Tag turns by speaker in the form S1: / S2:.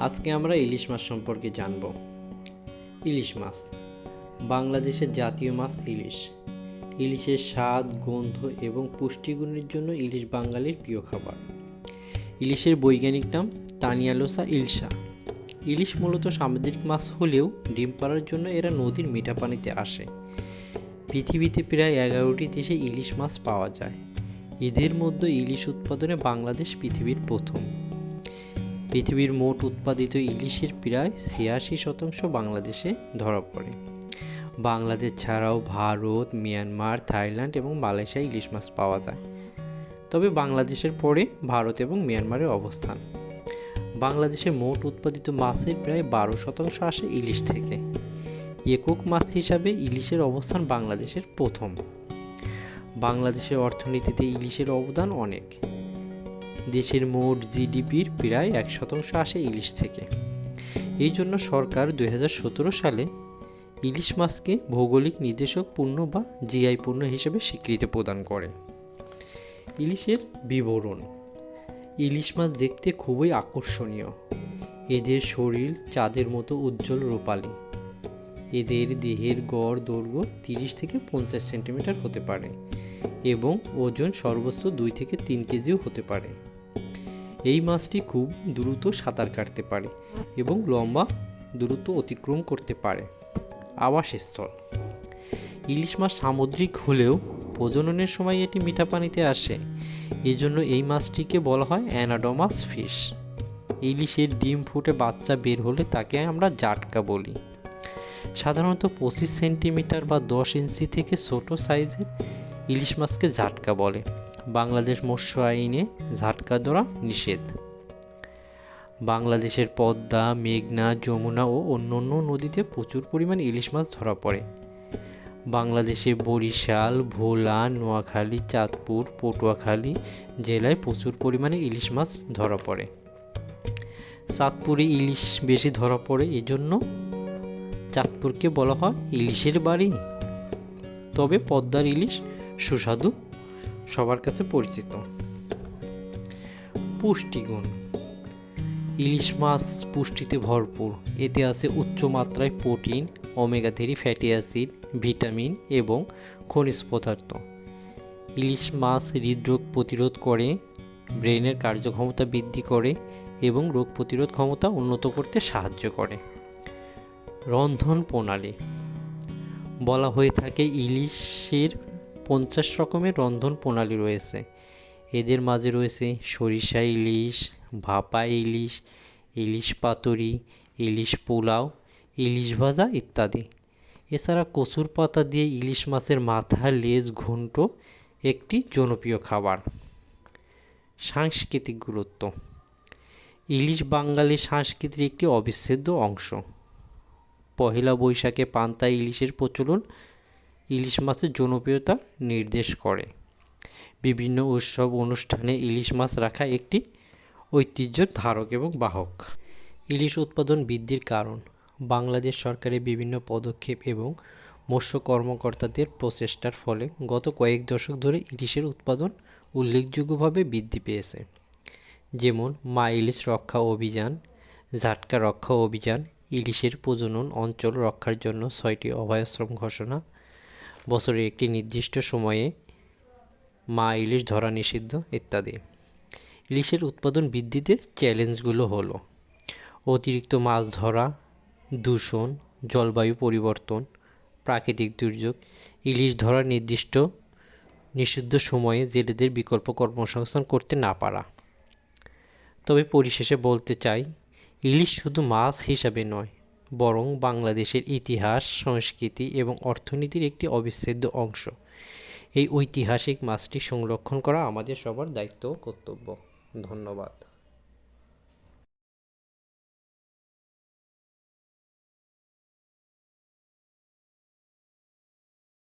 S1: আজকে আমরা ইলিশ মাছ সম্পর্কে জানব। ইলিশ মাছ। বাংলাদেশের জাতীয় মাছ ইলিশ। ইলিশের স্বাদ, গন্ধ এবং পুষ্টিগুণের জন্য ইলিশ বাঙালির প্রিয় খাবার। ইলিশের বৈজ্ঞানিক নাম তানিয়ালোসা ইলসা ইলিশ মূলত সামুদ্রিক মাছ হলেও ডিম পাড়ার জন্য এরা নদীর মিঠা পানিতে আসে। পৃথিবীতে প্রায় এগারোটি দেশে ইলিশ মাছ পাওয়া যায়। এদের মধ্যে ইলিশ উৎপাদনে বাংলাদেশ পৃথিবীর প্রথম। পৃথিবীর মোট উৎপাদিত ইলিশের প্রায় ছিয়াশি শতাংশ বাংলাদেশে ধরা পড়ে বাংলাদেশ ছাড়াও ভারত, মিয়ানমার, থাইল্যান্ড এবং মালয়েশিয়ায় ইলিশ মাছ পাওয়া যায়। তবে বাংলাদেশের পরে ভারত এবং মিয়ানমারের অবস্থান। বাংলাদেশে মোট উৎপাদিত মাছের প্রায় বারো শতাংশ আসে ইলিশ থেকে। একক মাছ হিসাবে ইলিশের অবস্থান বাংলাদেশের প্রথম। বাংলাদেশের অর্থনীতিতে ইলিশের অবদান অনেক। দেশের মোট জিডিপির প্রায় এক শতাংশ আসে ইলিশ থেকে। এই জন্য সরকার দু হাজার সতেরো সালে ইলিশ মাছকে ভৌগোলিক নির্দেশক পণ্য বা জিআই পণ্য হিসেবে স্বীকৃতি প্রদান করে। ইলিশের বিবরণ। ইলিশ মাছ দেখতে খুবই আকর্ষণীয়। এদের শরীর চাঁদের মতো উজ্জ্বল রূপালী। এদের দেহের গড় দৈর্ঘ্য তিরিশ থেকে পঞ্চাশ সেন্টিমিটার হতে পারে। এবং ওজন সর্বোচ্চ দুই থেকে তিন কেজিও হতে পারে। এই মাছটি খুব দ্রুত সাঁতার কাটতে পারে এবং লম্বা দ্রুত অতিক্রম করতে পারে। আবাসস্থল। ইলিশ মাছ সামুদ্রিক হলেও প্রজননের সময় এটি মিঠা পানিতে আসে। এই জন্য এই মাছটিকে বলা হয় অ্যানাডোমাস ফিশ। ইলিশের ডিম ফুটে বাচ্চা বের হলে তাকে আমরা জাটকা বলি। সাধারণত পঁচিশ সেন্টিমিটার বা দশ ইঞ্চি থেকে ছোট সাইজের ইলিশ মাছকে ঝাটকা বলে। বাংলাদেশ মৎস্য আইনে ঝাটকা ধরা নিষেধ। বাংলাদেশের পদ্মা, মেঘনা, যমুনা ও অন্যান্য নদীতে প্রচুর পরিমাণ ইলিশ মাছ ধরা পড়ে। বাংলাদেশে বরিশাল, ভোলা, নোয়াখালী, চাঁদপুর, পটুয়াখালী জেলায় প্রচুর পরিমাণে ইলিশ মাছ ধরা পড়ে। চাঁদপুরে ইলিশ বেশি ধরা পড়ে, এজন্য চাঁদপুরকে বলা হয় ইলিশের বাড়ি। তবে পদ্মার ইলিশ সুস্বাদু, সবার কাছে পরিচিত। পুষ্টিগুণ। ইলিশ মাছ পুষ্টিতে ভরপুর। এতে আছে উচ্চ মাত্রায় protein, omega three fatty acid, vitamin এবং খনিজ পদার্থ। ইলিশ মাছ হৃদরোগ প্রতিরোধ করে, ব্রেনের কার্যক্ষমতা বৃদ্ধি করে এবং রোগ প্রতিরোধ ক্ষমতা উন্নত করতে সাহায্য করে। রন্ধন প্রণালী বলা হয়ে থাকে ইলিশের পঞ্চাশ রকমের রন্ধন প্রণালী রয়েছে। এদের মাঝে রয়েছে সরিষা ইলিশ, ভাপা ইলিশ ইলিশ পাতুরি, ইলিশ পোলাও, ইলিশ ভাজা ইত্যাদি। এছাড়া কচুর পাতা দিয়ে ইলিশ মাছের মাথা, লেজ, ঘন্ট একটি জনপ্রিয় খাবার। সাংস্কৃতিক গুরুত্ব। ইলিশ বাঙালি সংস্কৃতির একটি অবিচ্ছেদ্য অংশ। পহেলা বৈশাখে পান্তা ইলিশের প্রচলন ইলিশ মাছের জনপ্রিয়তা নির্দেশ করে। বিভিন্ন উৎসব অনুষ্ঠানে ইলিশ মাছ রাখা একটি ঐতিহ্যের ধারক এবং বাহক। ইলিশ উৎপাদন বৃদ্ধির কারণ, বাংলাদেশ সরকারের বিভিন্ন পদক্ষেপ এবং মৎস্য কর্মকর্তাদের প্রচেষ্টার ফলে গত কয়েক দশক ধরে ইলিশের উৎপাদন উল্লেখযোগ্যভাবে বৃদ্ধি পেয়েছে। যেমন, মা ইলিশ রক্ষা অভিযান, ঝাটকা রক্ষা অভিযান, ইলিশের প্রজনন অঞ্চল রক্ষার জন্য ছয়টি অভয়াশ্রম ঘোষণা বছরের একটি নির্দিষ্ট সময়ে মা ইলিশ ধরা নিষিদ্ধ ইত্যাদি। ইলিশের উৎপাদন বৃদ্ধিতে চ্যালেঞ্জগুলো হলো অতিরিক্ত মাছ ধরা, দূষণ, জলবায়ু পরিবর্তন, প্রাকৃতিক দুর্যোগ। ইলিশ ধরার নির্দিষ্ট, নিষিদ্ধ সময়ে জেলেদের বিকল্প কর্মসংস্থান করতে না পারা। তবে পরিশেষে বলতে চাই, ইলিশ শুধু মাছ হিসাবে নয় বরং বাংলাদেশের ইতিহাস, সংস্কৃতি এবং অর্থনীতির একটি অবিচ্ছেদ্য অংশ। এই ঐতিহাসিক মাছটি সংরক্ষণ করা আমাদের সবার দায়িত্ব ও কর্তব্য। ধন্যবাদ।